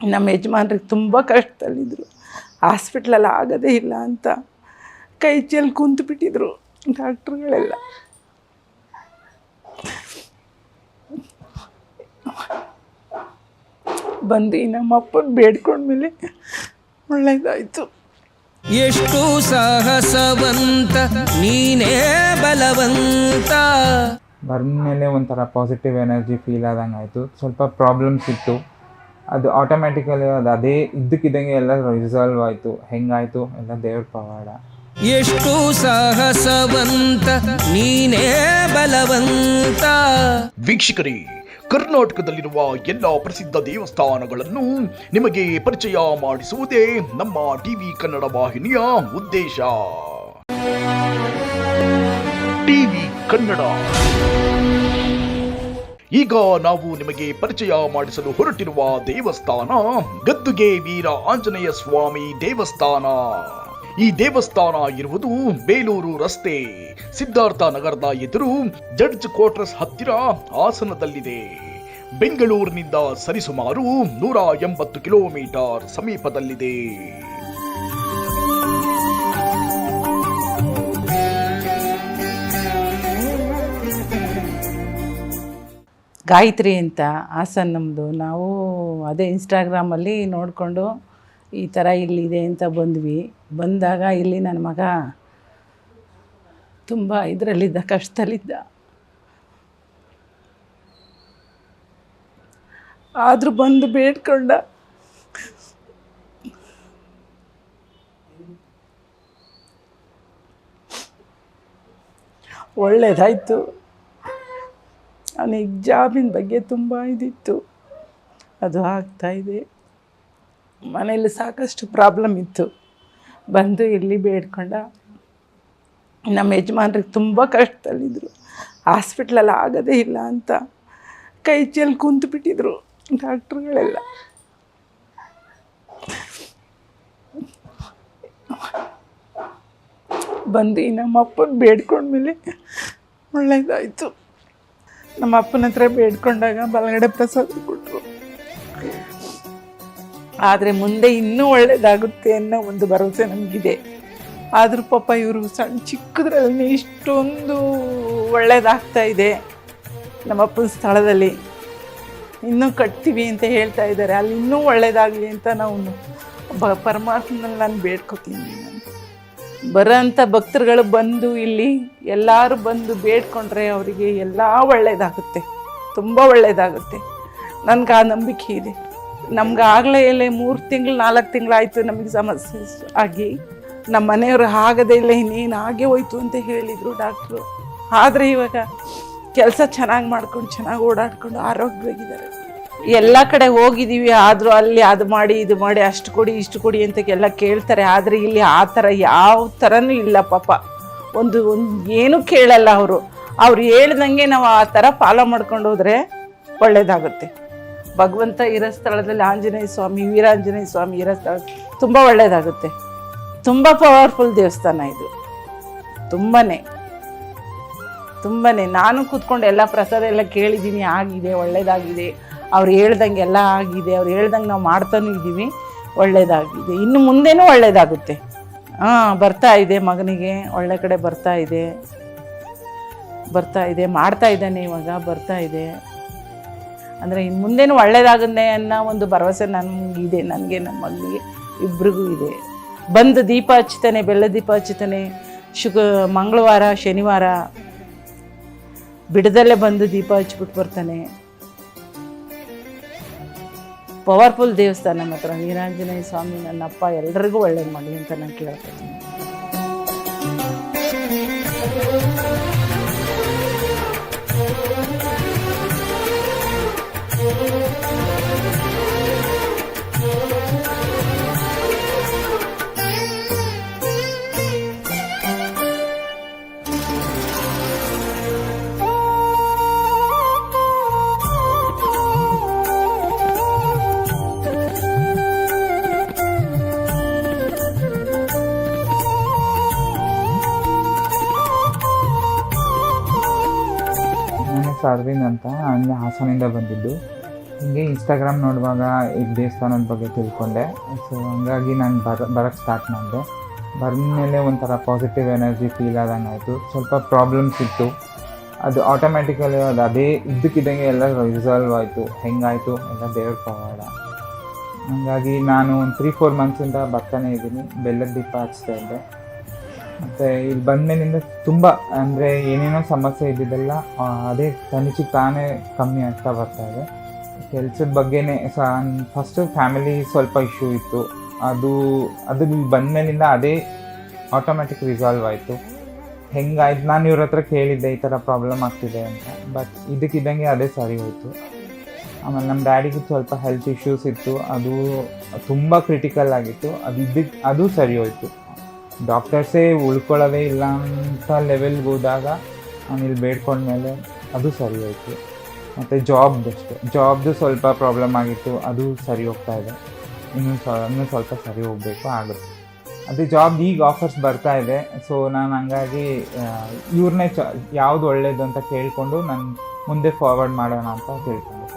ನಮ್ಮ ಯಜಮಾನ್ರಿಗೆ ತುಂಬ ಕಷ್ಟದಲ್ಲಿದ್ದರು ಹಾಸ್ಪಿಟ್ಲಲ್ಲಿ ಆಗೋದೇ ಇಲ್ಲ ಅಂತ ಕೈ ಚೆಲ್ಲಿ ಕುಂತು ಬಿಟ್ಟಿದ್ರು ಡಾಕ್ಟ್ರುಗಳೆಲ್ಲ. ಬಂದು ನಮ್ಮ ಅಪ್ಪನ ಬೇಡ್ಕೊಂಡ್ಮೇಲೆ ಒಳ್ಳೇದಾಯಿತು. ಎಷ್ಟು ಸಾಹಸವಂತ ನೀನೇ ಬಲವಂತ. ಬರ್ಮೇಲೆ ಒಂಥರ ಪಾಸಿಟಿವ್ ಎನರ್ಜಿ ಫೀಲ್ ಆದಂಗೆ ಆಯಿತು ಸ್ವಲ್ಪ ಪ್ರಾಬ್ಲಮ್ಸ್ ಇತ್ತು. ಅದು ಆಟೋಮ್ಯಾಟಿಕಲಿ ಅದು ಅದೇ ಇದ್ದಕ್ಕಿದ್ದಂಗೆ ಎಲ್ಲ ರಿಸಾಲ್ವ್ ಆಯಿತು. ಹೆಂಗಾಯಿತು? ಎಲ್ಲ ದೇವ್ರ ಪವಾಡ. ಎಷ್ಟು ಸಾಹಸವಂತ ನೀನೇ ಬಲವಂತ. ವೀಕ್ಷಕರೇ ಕರ್ನಾಟಕದಲ್ಲಿರುವ ಎಲ್ಲ ಪ್ರಸಿದ್ಧ ದೇವಸ್ಥಾನಗಳನ್ನು ನಿಮಗೆ ಪರಿಚಯ ಮಾಡಿಸುವುದೇ ನಮ್ಮ ಟಿವಿ ಕನ್ನಡ ವಾಹಿನಿಯ ಉದ್ದೇಶ. ಟಿವಿ ಕನ್ನಡ. ಈಗ ನಾವು ನಿಮಗೆ ಪರಿಚಯ ಮಾಡಿಸಲು ಹೊರಟಿರುವ ದೇವಸ್ಥಾನ, ಗದ್ದುಗೆ ವೀರ ಆಂಜನೇಯ ಸ್ವಾಮಿ ದೇವಸ್ಥಾನ. ಈ ದೇವಸ್ಥಾನ ಇರುವುದು ಬೇಲೂರು ರಸ್ತೆ. ಸಿದ್ಧಾರ್ಥ ನಗರದ ಎದುರು ಜಡ್ಜ್ ಕ್ವಾರ್ಟರ್ಸ್ ಹತ್ತಿರ ಆಸನದಲ್ಲಿದೆ ಬೆಂಗಳೂರಿನಿಂದ ಸರಿಸುಮಾರು ನೂರ ಎಂಬತ್ತು ಕಿಲೋಮೀಟರ್ ಸಮೀಪದಲ್ಲಿದೆ. ಗಾಯತ್ರಿ ಅಂತ, ಹಾಸನ್ ನಮ್ಮದು ನಾವು ಅದೇ ಇನ್ಸ್ಟಾಗ್ರಾಮಲ್ಲಿ ನೋಡಿಕೊಂಡು ಈ ಥರ ಇಲ್ಲಿದೆ ಅಂತ ಬಂದ್ವಿ. ಬಂದಾಗ ಇಲ್ಲಿ ನನ್ನ ಮಗ ತುಂಬ ಇದರಲ್ಲಿದ್ದ, ಕಷ್ಟದಲ್ಲಿದ್ದ. ಆದರೂ ಬಂದು ಬೇಡ್ಕೊಂಡ. ಒಳ್ಳೇದಾಯಿತು. ಅವನಿಗೆ ಜಾಬಿನ ಬಗ್ಗೆ ತುಂಬ ಇದಿತ್ತು. ಅದು ಆಗ್ತಾಯಿದೆ ಮನೇಲಿ ಸಾಕಷ್ಟು ಪ್ರಾಬ್ಲಮ್ ಇತ್ತು. ಬಂದು ಇಲ್ಲಿ ಬೇಡ್ಕೊಂಡ. ನಮ್ಮ ಯಜಮಾನ್ರಿಗೆ ತುಂಬ ಕಷ್ಟದಲ್ಲಿದ್ದರು ಹಾಸ್ಪಿಟ್ಲಲ್ಲಿ ಆಗೋದೇ ಇಲ್ಲ ಅಂತ ಕೈ ಚೆಲ್ಲಿ ಕುಂತು ಬಿಟ್ಟಿದ್ರು ಡಾಕ್ಟ್ರುಗಳೆಲ್ಲ ಬಂದು ನಮ್ಮ ಅಪ್ಪನ ಬೇಡ್ಕೊಂಡ್ಮೇಲೆ ಒಳ್ಳೇದಾಯಿತು. ನಮ್ಮ ಅಪ್ಪನ ಹತ್ರ ಬೇಡ್ಕೊಂಡಾಗ ಬಲಗಡೆ ಪ್ರಸಾದ ಕೊಟ್ಟರು ಆದರೆ ಮುಂದೆ ಇನ್ನೂ ಒಳ್ಳೆಯದಾಗುತ್ತೆ ಅನ್ನೋ ಒಂದು ಭರವಸೆ ನಮಗಿದೆ. ಆದರೂ ಪಾಪ ಇವರು ಸಣ್ಣ ಚಿಕ್ಕದ್ರಲ್ಲಿ ಇಷ್ಟೊಂದು ಒಳ್ಳೇದಾಗ್ತಾ ಇದೆ ನಮ್ಮ ಅಪ್ಪನ ಸ್ಥಳದಲ್ಲಿ. ಇನ್ನೂ ಕಟ್ತೀವಿ ಅಂತ ಹೇಳ್ತಾ ಇದ್ದಾರೆ. ಅಲ್ಲಿ ಇನ್ನೂ ಒಳ್ಳೇದಾಗಲಿ ಅಂತ ನಾವು ಪರಮಾತ್ಮನಲ್ಲಿ ನಾನು ಬೇಡ್ಕೊತೀನಿ. ಬರೋಂಥ ಭಕ್ತರುಗಳು ಬಂದು ಇಲ್ಲಿ ಎಲ್ಲರೂ ಬಂದು ಬೇಡ್ಕೊಂಡ್ರೆ ಅವರಿಗೆ ಎಲ್ಲ ಒಳ್ಳೆಯದಾಗುತ್ತೆ ತುಂಬ ಒಳ್ಳೆಯದಾಗುತ್ತೆ ನನಗೆ ಆ ನಂಬಿಕೆ ಇದೆ. ನಮ್ಗೆ ಆಗಲೇ ಇಲ್ಲೇ ಮೂರು ತಿಂಗಳು, ನಾಲ್ಕು ತಿಂಗಳಾಯಿತು ನಮಗೆ ಸಮಸ್ಯೆ ಆಗಿ. ನಮ್ಮ ಮನೆಯವರು ಆಗದೇ ಇಲ್ಲ ಇನ್ನೇನು ಹಾಗೆ ಹೋಯ್ತು ಅಂತ ಹೇಳಿದರು ಡಾಕ್ಟ್ರು. ಆದರೆ ಇವಾಗ ಕೆಲಸ ಚೆನ್ನಾಗಿ ಮಾಡ್ಕೊಂಡು ಚೆನ್ನಾಗಿ ಓಡಾಡ್ಕೊಂಡು ಆರೋಗ್ಯವಾಗಿದ್ದಾರೆ. ಎಲ್ಲ ಕಡೆ ಹೋಗಿದ್ದೀವಿ ಆದರೂ ಅಲ್ಲಿ ಅದು ಮಾಡಿ, ಇದು ಮಾಡಿ, ಅಷ್ಟು ಕೊಡಿ, ಇಷ್ಟು ಕೊಡಿ ಅಂತ ಎಲ್ಲ ಕೇಳ್ತಾರೆ. ಆದರೆ ಇಲ್ಲಿ ಆ ಥರ ಯಾವ ತರನು ಇಲ್ಲ ಪಾಪ. ಒಂದು ಒಂದು ಏನೂ ಕೇಳಲ್ಲ ಅವರು. ಅವ್ರು ಹೇಳ್ದಂಗೆ ನಾವು ಆ ಥರ ಫಾಲೋ ಮಾಡ್ಕೊಂಡು ಹೋದರೆ ಒಳ್ಳೆಯದಾಗುತ್ತೆ ಭಗವಂತ ಇರೋ ಸ್ಥಳದಲ್ಲಿ ಆಂಜನೇಯ ಸ್ವಾಮಿ, ವೀರಾಂಜನೇಯ ಸ್ವಾಮಿ ಇರೋ ಸ್ಥಳ ತುಂಬ ಒಳ್ಳೆಯದಾಗುತ್ತೆ ತುಂಬ ಪವರ್ಫುಲ್ ದೇವಸ್ಥಾನ ಇದು. ತುಂಬಾ ತುಂಬಾ ನಾನು ಕೂತ್ಕೊಂಡು ಎಲ್ಲ ಪ್ರಸಾದ ಎಲ್ಲ ಕೇಳಿದ್ದೀನಿ, ಆಗಿದೆ, ಒಳ್ಳೇದಾಗಿದೆ. ಅವ್ರು ಹೇಳ್ದಂಗೆ ಎಲ್ಲ ಆಗಿದೆ, ಅವ್ರು ಹೇಳ್ದಂಗೆ ನಾವು ಮಾಡ್ತಾನೂ ಇದ್ದೀವಿ, ಒಳ್ಳೇದಾಗಿದೆ. ಇನ್ನು ಮುಂದೆನೂ ಒಳ್ಳೇದಾಗುತ್ತೆ. ಹಾಂ, ಬರ್ತಾ ಇದೆ ಮಗನಿಗೆ, ಒಳ್ಳೆ ಕಡೆ ಬರ್ತಾ ಇದೆ. ಬರ್ತಾ ಇದೆ, ಮಾಡ್ತಾ ಇದ್ದಾನೆ ಇವಾಗ, ಬರ್ತಾ ಇದೆ. ಅಂದರೆ ಇನ್ನು ಮುಂದೇನು ಒಳ್ಳೇದಾಗುತ್ತೆ ಅನ್ನೋ ಒಂದು ಭರವಸೆ ನನಗಿದೆ, ನನಗೆ ನಮ್ಮ ಮಗನಿಗೆ ಇಬ್ರಿಗೂ ಇದೆ. ಬಂದು ದೀಪ ಹಚ್ತಾನೆ ಬೆಲ್ಲ ದೀಪ ಹಚ್ತಾನೆ ಶುಕ್ರ ಮಂಗಳವಾರ, ಶನಿವಾರ, ಬಿಡದಲ್ಲೇ ಬಂದು ದೀಪ ಹಚ್ಬಿಟ್ಟು ಬರ್ತಾನೆ. ಪವರ್ಫುಲ್ ದೇವಸ್ಥಾನ ಮಾತ್ರ. ನೀರಾಂಜನೇಯ ಸ್ವಾಮಿ ನನ್ನ ಅಪ್ಪ ಎಲ್ರಿಗೂ ಒಳ್ಳೇದು ಮಾಡಿ ಅಂತ ನಾನು ಕೇಳ್ಕೊತೀನಿ ಅರವಿಂದ್ ಅಂತ ಅಂದರೆ ಹಾಸನಿಂದ ಬಂದಿದ್ದು. ಹಿಂಗೆ ಇನ್ಸ್ಟಾಗ್ರಾಮ್ ನೋಡುವಾಗ ಈ ದೇವಸ್ಥಾನದ ಬಗ್ಗೆ ತಿಳ್ಕೊಂಡೆ. ಸೊ ಹಂಗಾಗಿ ನಾನು ಬರ ಬರೋಕ್ಕೆ ಸ್ಟಾರ್ಟ್ ಮಾಡಿದೆ. ಬಂದಮೇಲೆ ಒಂಥರ ಪಾಸಿಟಿವ್ ಎನರ್ಜಿ ಫೀಲ್ ಆದಂಗೆ ಆಯಿತು ಸ್ವಲ್ಪ ಪ್ರಾಬ್ಲಮ್ಸ್ ಇತ್ತು. ಅದು ಆಟೋಮ್ಯಾಟಿಕಲಿ ಅದು ಅದೇ ಇದ್ದಕ್ಕಿದ್ದಂಗೆ ಎಲ್ಲ ರಿಸಾಲ್ವ್ ಆಯಿತು. ಹೆಂಗಾಯಿತು ಎಲ್ಲ ದೇವ್ರ ಪವಾಡ. ಹಂಗಾಗಿ ನಾನು ಒಂದು ತ್ರೀ ಫೋರ್ ಮಂತ್ಸಿಂದ ಬರ್ತಾನೆ ಇದ್ದೀನಿ ಬೆಲ್ಲದ ದೀಪ ಹಚ್ತಾ ಇದ್ದೆ. ಮತ್ತು ಇಲ್ಲಿ ಬಂದಮೇಲಿಂದ ತುಂಬ, ಅಂದರೆ ಏನೇನೋ ಸಮಸ್ಯೆ ಇದ್ದಿದ್ದೆಲ್ಲ ಅದೇ ತನಿಖೆಗೆ ತಾನೇ ಕಮ್ಮಿ ಆಗ್ತಾ ಬರ್ತಾ ಇದೆ. ಕೆಲಸದ ಬಗ್ಗೆನೇ ಸಹ ಫಸ್ಟು ಫ್ಯಾಮಿಲಿ ಸ್ವಲ್ಪ ಇಶ್ಯೂ ಇತ್ತು. ಅದು ಅದು ಬಂದಮೇಲಿಂದ ಅದೇ ಆಟೋಮ್ಯಾಟಿಕ್ ರಿಸಾಲ್ವ್ ಆಯಿತು. ಹೆಂಗಾಯ್ತು? ನಾನು ಇವ್ರ ಹತ್ರ ಕೇಳಿದ್ದೆ, ಈ ಥರ ಪ್ರಾಬ್ಲಮ್ ಆಗ್ತಿದೆ ಅಂತ. ಬಟ್ ಇದಕ್ಕಿದ್ದಂಗೆ ಅದೇ ಸರಿ ಹೋಯಿತು. ಆಮೇಲೆ ನಮ್ಮ ಡ್ಯಾಡಿಗೂ ಸ್ವಲ್ಪ ಹೆಲ್ತ್ ಇಶ್ಯೂಸ್ ಇತ್ತು. ಅದು ತುಂಬ ಕ್ರಿಟಿಕಲ್ ಆಗಿತ್ತು. ಅದು ಇದ್ದಕ್ಕೆ ಅದು ಸರಿ ಹೋಯಿತು. ಡಾಕ್ಟರ್ಸೇ ಉಳ್ಕೊಳ್ಳೋದೇ ಇಲ್ಲ ಅಂತ ಲೆವೆಲ್ಗೆ ಹೋದಾಗ ಬೇಡ್ಕೊಂಡ ಬೇಡ್ಕೊಂಡ್ಮೇಲೆ ಅದು ಸರಿ ಹೋಯಿತು. ಮತ್ತು ಜಾಬ್ದು ಅಷ್ಟೇ. ಜಾಬ್ದು ಸ್ವಲ್ಪ ಪ್ರಾಬ್ಲಮ್ ಆಗಿತ್ತು, ಅದು ಸರಿ ಹೋಗ್ತಾ ಇದೆ. ಇನ್ನೂ ಸ್ವ ಇನ್ನೂ ಸ್ವಲ್ಪ ಸರಿ ಹೋಗಬೇಕು ಆಗುತ್ತೆ. ಅದೇ ಜಾಬ್ ಈಗ ಆಫರ್ಸ್ ಬರ್ತಾ ಇದೆ. ಸೊ ನಾನು ಹಂಗಾಗಿ ಇವ್ರನ್ನೇ ಚ, ಯಾವುದು ಒಳ್ಳೆಯದು ಅಂತ ಕೇಳಿಕೊಂಡು ನಾನು ಮುಂದೆ ಫಾರ್ವರ್ಡ್ ಮಾಡೋಣ ಅಂತ ತಿಳ್ಕೊಂಡೆ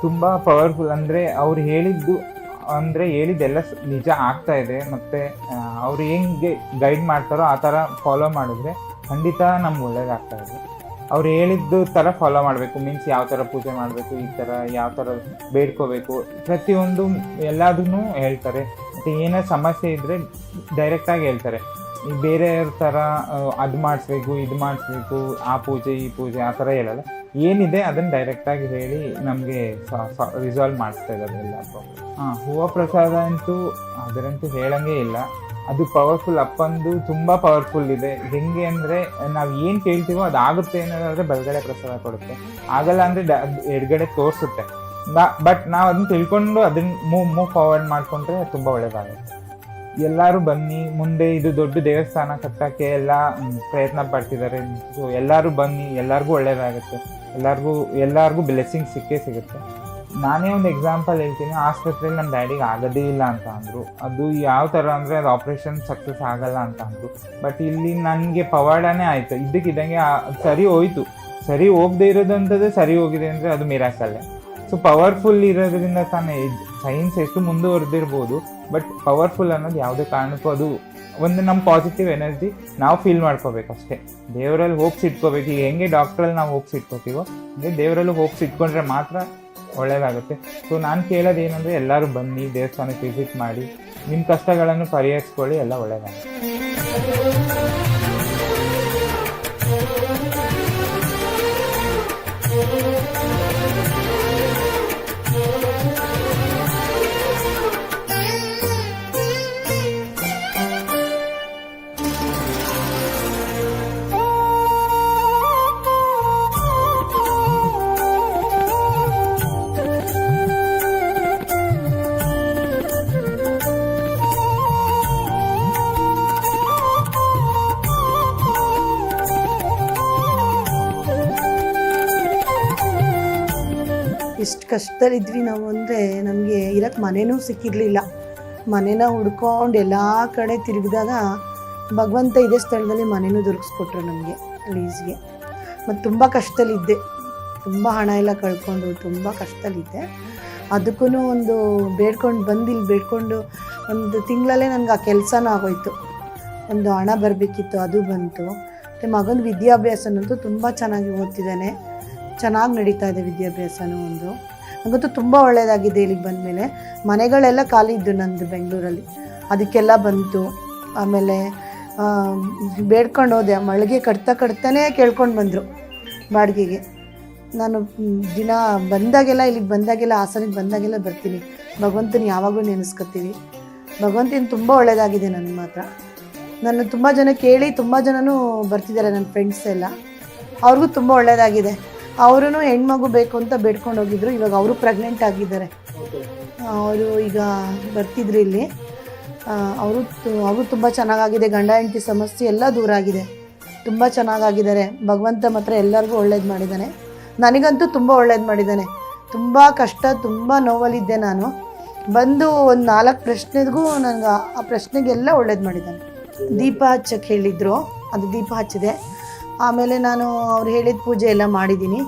ತುಂಬ ಪವರ್ಫುಲ್ ಅಂದರೆ ಅವ್ರು ಹೇಳಿದ್ದು ಅಂದರೆ ಹೇಳಿದ್ದೆಲ್ಲ ನಿಜ ಆಗ್ತಾ ಇದೆ. ಮತ್ತು ಅವ್ರು ಹೆಂಗೆ ಗೈಡ್ ಮಾಡ್ತಾರೋ ಆ ಥರ ಫಾಲೋ ಮಾಡಿದ್ರೆ ಖಂಡಿತ ನಮ್ಗೆ ಒಳ್ಳೇದಾಗ್ತಾ ಇದೆ. ಅವ್ರು ಹೇಳಿದ್ದು ಥರ ಫಾಲೋ ಮಾಡಬೇಕು. ಮೀನ್ಸ್ ಯಾವ ಥರ ಪೂಜೆ ಮಾಡಬೇಕು, ಈ ಥರ ಯಾವ ಥರ ಬೇಡ್ಕೋಬೇಕು, ಪ್ರತಿಯೊಂದು ಎಲ್ಲದನ್ನೂ ಹೇಳ್ತಾರೆ. ಮತ್ತು ಏನೇ ಸಮಸ್ಯೆ ಇದ್ದರೆ ಡೈರೆಕ್ಟಾಗಿ ಹೇಳ್ತಾರೆ. ಬೇರೆಯವ್ರ ಥರ ಅದು ಮಾಡಿಸ್ಬೇಕು, ಇದು ಮಾಡಿಸ್ಬೇಕು, ಆ ಪೂಜೆ, ಈ ಪೂಜೆ, ಆ ಥರ ಹೇಳಲ್ಲ ಏನಿದೆ ಅದನ್ನು ಡೈರೆಕ್ಟಾಗಿ ಹೇಳಿ ನಮಗೆ ರಿಸಾಲ್ವ್ ಮಾಡಿಸ್ತಾ ಇದ್ದಾರೆ ಎಲ್ಲ ಹಾಂ, ಹೂವು ಪ್ರಸಾದ ಅಂತೂ ಅದರಂತೂ ಹೇಳಂಗೆ ಇಲ್ಲ. ಅದು ಪವರ್ಫುಲ್ ಅಪ್ಪಂದು ತುಂಬ ಪವರ್ಫುಲ್ ಇದೆ. ಹೆಂಗೆ ಅಂದರೆ ನಾವು ಏನು ಕೇಳ್ತೀವೋ ಅದು ಆಗುತ್ತೆ ಅನ್ನೋದಾದರೆ ಬಲಗಡೆ ಪ್ರಸಾದ ಕೊಡುತ್ತೆ. ಆಗಲ್ಲ ಅಂದರೆ ಡ ಎಡಗಡೆ ತೋರಿಸುತ್ತೆ. ಬಟ್ ನಾವು ಅದನ್ನ ತಿಳ್ಕೊಂಡು ಅದನ್ನ ಮೂವ್ ಮೂವ್ ಫಾರ್ವರ್ಡ್ ಮಾಡಿಕೊಂಡ್ರೆ ತುಂಬ ಒಳ್ಳೇದಾಗುತ್ತೆ. ಎಲ್ಲರೂ ಬನ್ನಿ, ಮುಂದೆ ಇದು ದೊಡ್ಡ ದೇವಸ್ಥಾನ ಕಟ್ಟಕ್ಕೆ ಎಲ್ಲ ಪ್ರಯತ್ನ ಪಡ್ತಿದ್ದಾರೆ ಸೊ ಎಲ್ಲರೂ ಬನ್ನಿ, ಎಲ್ಲರಿಗೂ ಒಳ್ಳೇದಾಗುತ್ತೆ. ಎಲ್ಲರಿಗೂ ಎಲ್ಲರಿಗೂ ಬ್ಲೆಸ್ಸಿಂಗ್ ಸಿಕ್ಕೇ ಸಿಗುತ್ತೆ. ನಾನೇ ಒಂದು ಎಕ್ಸಾಂಪಲ್ ಹೇಳ್ತೀನಿ. ಆಸ್ಪತ್ರೆಯಲ್ಲಿ ನಮ್ಮ ಡ್ಯಾಡಿಗೆ ಆಗೋದೇ ಇಲ್ಲ ಅಂತ ಅಂದರು. ಅದು ಯಾವ ಥರ ಅಂದರೆ ಅದು ಆಪ್ರೇಷನ್ ಸಕ್ಸಸ್ ಆಗಲ್ಲ ಅಂತ ಅಂದರು. ಬಟ್ ಇಲ್ಲಿ ನನಗೆ ಪವಾಡನೇ ಆಯಿತು. ಇದ್ದಕ್ಕಿದ್ದಂಗೆ ಆ- ಸರಿ ಹೋಯ್ತು. ಸರಿ ಹೋಗದೆ ಇರೋದಂಥದ್ದು ಸರಿ ಹೋಗಿದೆ ಅಂದರೆ ಅದು ಮಿರಾಕಲ್ಲೇ ಸೊ ಪವರ್ಫುಲ್ ಇರೋದ್ರಿಂದ ತಾನೇ ಸೈನ್ಸ್ ಎಷ್ಟು ಮುಂದುವರೆದಿರ್ಬೋದು ಬಟ್ ಪವರ್ಫುಲ್ ಅನ್ನೋದು ಯಾವುದೇ ಕಾರಣಕ್ಕೂ ಅದು ಒಂದು ನಮ್ಮ ಪಾಸಿಟಿವ್ ಎನರ್ಜಿ ನಾವು ಫೀಲ್ ಮಾಡ್ಕೋಬೇಕು ಅಷ್ಟೇ ದೇವರಲ್ಲಿ ಹೋಪ್ಸ್ ಇಟ್ಕೋಬೇಕು. ಈಗ ಹೆಂಗೆ ಡಾಕ್ಟ್ರಲ್ಲಿ ನಾವು ಹೋಪ್ಸ್ ಇಟ್ಕೋತೀವೋ ಅಂದರೆ ದೇವರಲ್ಲೂ ಹೋಪ್ಸ್ ಇಟ್ಕೊಂಡ್ರೆ ಮಾತ್ರ ಒಳ್ಳೇದಾಗುತ್ತೆ. ಸೊ ನಾನು ಕೇಳೋದು ಏನಂದರೆ ಎಲ್ಲರೂ ಬನ್ನಿ, ದೇವಸ್ಥಾನಕ್ಕೆ ವಿಸಿಟ್ ಮಾಡಿ ನಿಮ್ಮ ಕಷ್ಟಗಳನ್ನು ಪರಿಹರಿಸ್ಕೊಳ್ಳಿ, ಎಲ್ಲ ಒಳ್ಳೇದಾಗುತ್ತೆ. ಕಷ್ಟದಲ್ಲಿದ್ವಿ ನಾವು ಅಂದರೆ ನಮಗೆ ಇರೋಕ್ಕೆ ಮನೆನೂ ಸಿಕ್ಕಿರಲಿಲ್ಲ. ಮನೆನ ಹುಡ್ಕೊಂಡು ಎಲ್ಲ ಕಡೆ ತಿರುಗಿದಾಗ ಭಗವಂತ ಇದೇ ಸ್ಥಳದಲ್ಲಿ ಮನೆಯೂ ದೊರಕಿಸ್ಕೊಟ್ರು ನಮಗೆ ಲೀಸ್ಗೆ ಮತ್ತು ತುಂಬ ಕಷ್ಟದಲ್ಲಿದ್ದೆ. ತುಂಬ ಹಣ ಎಲ್ಲ ಕಳ್ಕೊಂಡು ತುಂಬ ಕಷ್ಟದಲ್ಲಿದ್ದೆ. ಅದಕ್ಕೂ ಒಂದು ಬೇಡ್ಕೊಂಡು ಬಂದು ಇಲ್ಲಿ ಬೇಡ್ಕೊಂಡು ಒಂದು ತಿಂಗಳಲ್ಲೇ ನನಗೆ ಆ ಕೆಲಸನೂ ಆಗೋಯ್ತು. ಒಂದು ಹಣ ಬರಬೇಕಿತ್ತು, ಅದು ಬಂತು. ಮತ್ತು ಮಗನ ವಿದ್ಯಾಭ್ಯಾಸನಂತೂ ತುಂಬ ಚೆನ್ನಾಗಿ ಓದ್ತಿದ್ದಾನೆ. ಚೆನ್ನಾಗಿ ನಡೀತಾ ಇದೆ ವಿದ್ಯಾಭ್ಯಾಸನೂ ಒಂದು. ನನಗಂತೂ ತುಂಬ ಒಳ್ಳೆಯದಾಗಿದೆ ಇಲ್ಲಿಗೆ ಬಂದಮೇಲೆ. ಮನೆಗಳೆಲ್ಲ ಖಾಲಿ ಇದ್ದು ನಂದು ಬೆಂಗಳೂರಲ್ಲಿ. ಅದಕ್ಕೆಲ್ಲ ಬಂತು. ಆಮೇಲೆ ಬೇಡ್ಕೊಂಡು ಹೋದೆ. ಮಳಿಗೆ ಕಟ್ತಾ ಕಟ್ತಾನೆ ಕೇಳ್ಕೊಂಡು ಬಂದರು ಬಾಡಿಗೆಗೆ. ನಾನು ದಿನ ಬಂದಾಗೆಲ್ಲ, ಇಲ್ಲಿಗೆ ಬಂದಾಗೆಲ್ಲ, ಹಾಸನಿಗೆ ಬಂದಾಗೆಲ್ಲ ಬರ್ತೀನಿ. ಭಗವಂತನ ಯಾವಾಗಲೂ ನೆನೆಸ್ಕೊತೀವಿ. ಭಗವಂತನ ತುಂಬ ಒಳ್ಳೆಯದಾಗಿದೆ ನನಗೆ ಮಾತ್ರ. ನನ್ನ ತುಂಬ ಜನ ಕೇಳಿ, ತುಂಬ ಜನನೂ ಬರ್ತಿದ್ದಾರೆ ನನ್ನ ಫ್ರೆಂಡ್ಸ್ ಎಲ್ಲ. ಅವ್ರಿಗೂ ತುಂಬ ಒಳ್ಳೆಯದಾಗಿದೆ ಅವರೂ ಹೆಣ್ಮಗು ಬೇಕು ಅಂತ ಬೇಡ್ಕೊಂಡು ಹೋಗಿದ್ರು. ಇವಾಗ ಅವರು ಪ್ರೆಗ್ನೆಂಟ್ ಆಗಿದ್ದಾರೆ. ಅವರು ಈಗ ಬರ್ತಿದ್ರು ಇಲ್ಲಿ. ಅವರು ಅವರು ತುಂಬ ಚೆನ್ನಾಗಾಗಿದೆ. ಗಂಡ, ಹೆಂಡತಿ ಸಮಸ್ಯೆ ಎಲ್ಲ ದೂರ ಆಗಿದೆ. ತುಂಬ ಚೆನ್ನಾಗಾಗಿದ್ದಾರೆ. ಭಗವಂತ ಮಾತ್ರ ಎಲ್ಲರಿಗೂ ಒಳ್ಳೇದು ಮಾಡಿದ್ದಾನೆ. ನನಗಂತೂ ತುಂಬ ಒಳ್ಳೇದು ಮಾಡಿದ್ದಾನೆ. ತುಂಬ ಕಷ್ಟ, ತುಂಬ ನೋವಲ್ಲಿದ್ದೆ ನಾನು. ಬಂದು ಒಂದು ನಾಲ್ಕು ಪ್ರಶ್ನೆಗೂ ನನಗೆ ಆ ಪ್ರಶ್ನೆಗೆಲ್ಲ ಒಳ್ಳೇದು ಮಾಡಿದ್ದಾನೆ. ದೀಪ ಹಚ್ಚಕ್ಕೆ ಹೇಳಿದ್ರು. ಅದು ದೀಪ ಹಚ್ಚಿದೆ. ಆಮೇಲೆ ನಾನು ಅವ್ರು ಹೇಳಿದ ಪೂಜೆ ಎಲ್ಲ ಮಾಡಿದ್ದೀನಿ.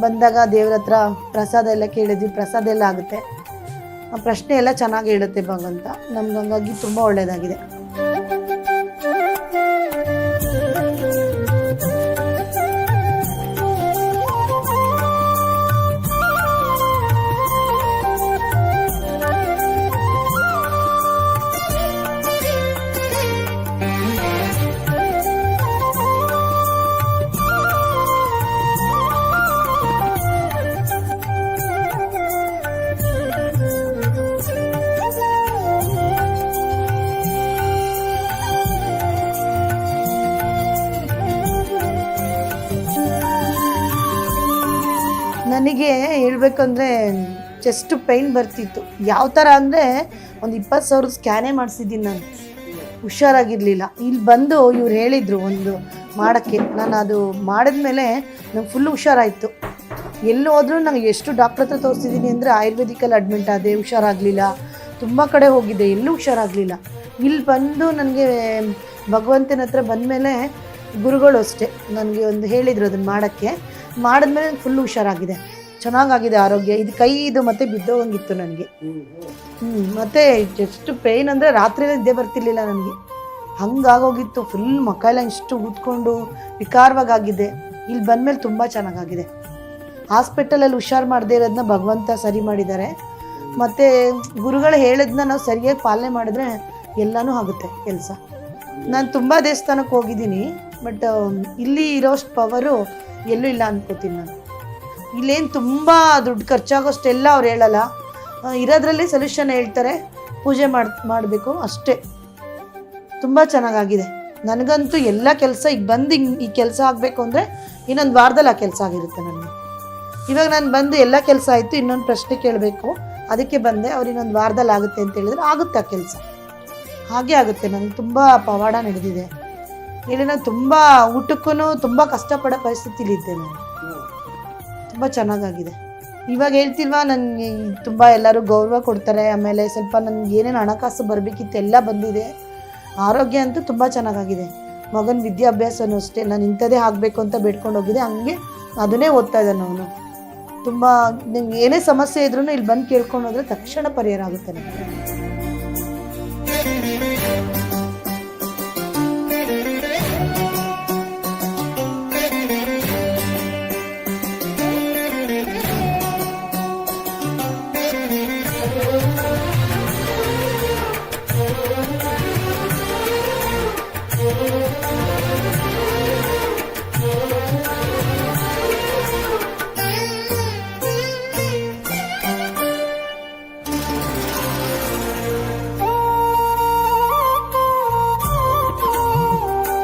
ಬಂದಾಗ ದೇವ್ರ ಹತ್ರ ಪ್ರಸಾದ ಎಲ್ಲ ಕೇಳಿದ್ವಿ, ಪ್ರಸಾದ ಎಲ್ಲ ಆಗುತ್ತೆ. ಪ್ರಶ್ನೆ ಎಲ್ಲ ಚೆನ್ನಾಗಿ ಹೇಳುತ್ತೆ ಭಗವಂತ. ನಮ್ಗೆ ಹಂಗಾಗಿ ತುಂಬ ಒಳ್ಳೆಯದಾಗಿದೆ ಹೇಳ್ಬೇಕಂದ್ರೆ ಚೆಸ್ಟ್ ಪೈನ್ ಬರ್ತಿತ್ತು. ಯಾವ ಥರ ಅಂದರೆ ಒಂದು ಇಪ್ಪತ್ತು ಸಾವಿರದ ಸ್ಕ್ಯಾನೇ ಮಾಡಿಸಿದ್ದೀನಿ ನಾನು. ಹುಷಾರಾಗಿರಲಿಲ್ಲ. ಇಲ್ಲಿ ಬಂದು ಇವ್ರು ಹೇಳಿದರು ಒಂದು ಮಾಡೋಕ್ಕೆ. ನಾನು ಅದು ಮಾಡಿದ್ಮೇಲೆ ನಂಗೆ ಫುಲ್ ಹುಷಾರಾಯಿತು. ಎಲ್ಲಿ ಹೋದ್ರೂ ನನಗೆ ಎಷ್ಟು ಡಾಕ್ಟ್ರ್ ಹತ್ರ ತೋರಿಸಿದ್ದೀನಿ ಅಂದರೆ ಆಯುರ್ವೇದಿಕಲ್ಲಿ ಅಡ್ಮಿಟ್ ಆದೆ, ಹುಷಾರಾಗಲಿಲ್ಲ. ತುಂಬ ಕಡೆ ಹೋಗಿದ್ದೆ, ಎಲ್ಲೂ ಹುಷಾರಾಗಲಿಲ್ಲ. ಇಲ್ಲಿ ಬಂದು ನನಗೆ ಭಗವಂತನ ಹತ್ರ ಬಂದಮೇಲೆ ಗುರುಗಳು ಅಷ್ಟೇ. ನನಗೆ ಒಂದು ಹೇಳಿದರು ಅದನ್ನು ಮಾಡೋಕ್ಕೆ. ಮಾಡಿದ್ಮೇಲೆ ಫುಲ್ ಹುಷಾರಾಗಿದೆ. ಚೆನ್ನಾಗಾಗಿದೆ ಆರೋಗ್ಯ. ಇದು ಕೈ, ಇದು ಮತ್ತೆ ಬಿದ್ದೋಗಂಗಿತ್ತು ನನಗೆ. ಹ್ಞೂ ಮತ್ತು ಎಷ್ಟು ಪೇಯ್ನ್ ಅಂದರೆ ರಾತ್ರಿ ಇದ್ದೇ ಬರ್ತಿರ್ಲಿಲ್ಲ ನನಗೆ. ಹಂಗಾಗೋಗಿತ್ತು ಫುಲ್ ಮಕ್ಕಳೆಲ್ಲ ಇಷ್ಟು ಊದ್ಕೊಂಡು ವಿಕಾರವಾಗಿದೆ ಇಲ್ಲಿ ಬಂದಮೇಲೆ ತುಂಬ ಚೆನ್ನಾಗಾಗಿದೆ. ಹಾಸ್ಪಿಟಲಲ್ಲಿ ಹುಷಾರು ಮಾಡದೇ ಇರೋದನ್ನ ಭಗವಂತ ಸರಿ ಮಾಡಿದ್ದಾರೆ. ಮತ್ತು ಗುರುಗಳು ಹೇಳಿದ್ನ ನಾವು ಸರಿಯಾಗಿ ಪಾಲನೆ ಮಾಡಿದ್ರೆ ಎಲ್ಲನೂ ಆಗುತ್ತೆ ಕೆಲಸ. ನಾನು ತುಂಬ ದೇವಸ್ಥಾನಕ್ಕೆ ಹೋಗಿದ್ದೀನಿ ಬಟ್ ಇಲ್ಲಿ ಇರೋಷ್ಟು ಪವರು ಎಲ್ಲೂ ಇಲ್ಲ ಅನ್ಕೋತೀನಿ ನಾನು. ಇಲ್ಲೇನು ತುಂಬ ದುಡ್ಡು ಖರ್ಚಾಗೋಷ್ಟೆಲ್ಲ ಅವ್ರು ಹೇಳಲ್ಲ. ಇರೋದ್ರಲ್ಲಿ ಸೊಲ್ಯೂಷನ್ ಹೇಳ್ತಾರೆ. ಪೂಜೆ ಮಾಡಿ, ಮಾಡಬೇಕು ಅಷ್ಟೇ. ತುಂಬ ಚೆನ್ನಾಗಾಗಿದೆ. ನನಗಂತೂ ಎಲ್ಲ ಕೆಲಸ ಈಗ ಬಂದು ಈ ಕೆಲಸ ಆಗಬೇಕು ಅಂದರೆ ಇನ್ನೊಂದು ವಾರದಲ್ಲಿ ಆ ಕೆಲಸ ಆಗಿರುತ್ತೆ ನನಗೆ. ಇವಾಗ ನಾನು ಬಂದು ಎಲ್ಲ ಕೆಲಸ ಆಯಿತು, ಇನ್ನೊಂದು ಪ್ರಶ್ನೆ ಕೇಳಬೇಕು. ಅದಕ್ಕೆ ಬಂದೆ, ಅವ್ರು ಇನ್ನೊಂದು ವಾರದಲ್ಲಿ ಆಗುತ್ತೆ ಅಂತ ಹೇಳಿದ್ರೆ ಆಗುತ್ತೆ ಆ ಕೆಲಸ? ಹಾಗೆ ಆಗುತ್ತೆ. ನನಗೆ ತುಂಬ ಪವಾಡ ನಡೆದಿದೆ. ಇಲ್ಲಿ ನಾನು ತುಂಬ ಊಟಕ್ಕೂ ತುಂಬ ಕಷ್ಟಪಡೋ ಪರಿಸ್ಥಿತಿಲಿದ್ದೆ ನಾನು. ತುಂಬ ಚೆನ್ನಾಗಾಗಿದೆ. ಇವಾಗ ಹೇಳ್ತಿಲ್ವಾ ನನಗೆ ತುಂಬ ಎಲ್ಲರೂ ಗೌರವ ಕೊಡ್ತಾರೆ, ಆಮೇಲೆ ಸ್ವಲ್ಪ ನನಗೆ ಏನೇನು ಹಣಕಾಸು ಬರಬೇಕಿತ್ತು ಎಲ್ಲ ಬಂದಿದೆ. ಆರೋಗ್ಯ ಅಂತೂ ತುಂಬ ಚೆನ್ನಾಗಾಗಿದೆ. ಮಗನ ವಿದ್ಯಾಭ್ಯಾಸನೂ ಅಷ್ಟೇ, ನಾನು ಇಂಥದ್ದೇ ಆಗಬೇಕು ಅಂತ ಬೇಡ್ಕೊಂಡು ಹೋಗಿದೆ, ಹಂಗೆ ಅದನ್ನೇ ಓದ್ತಾ ಇದ್ದಾನೆ ಅವನು. ತುಂಬ ನಿಮ್ಗೆ ಏನೇ ಸಮಸ್ಯೆ ಇದ್ರೂ ಇಲ್ಲಿ ಬಂದು ಕೇಳ್ಕೊಂಡು ಹೋದರೆ ತಕ್ಷಣ ಪರಿಹಾರ ಆಗುತ್ತೆ ನನಗೆ.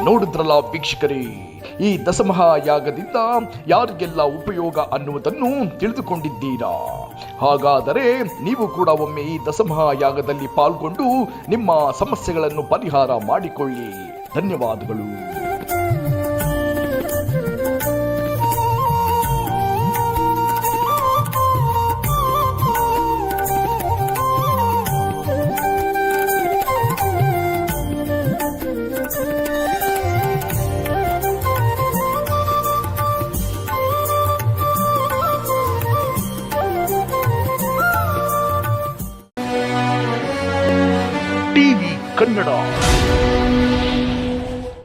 ನೋಡಿದ್ರಲ್ಲ ವೀಕ್ಷಕರೇ, ಈ ದಸಮಹಾಯಾಗದಿಂದ ಯಾರಿಗೆಲ್ಲ ಉಪಯೋಗ ಅನ್ನುವುದನ್ನು ತಿಳಿದುಕೊಂಡಿದ್ದೀರಾ? ಹಾಗಾದರೆ ನೀವು ಕೂಡ ಒಮ್ಮೆ ಈ ದಸಮಹಾಯಾಗದಲ್ಲಿ ಪಾಲ್ಗೊಂಡು ನಿಮ್ಮ ಸಮಸ್ಯೆಗಳನ್ನು ಪರಿಹಾರ ಮಾಡಿಕೊಳ್ಳಿ. ಧನ್ಯವಾದಗಳು.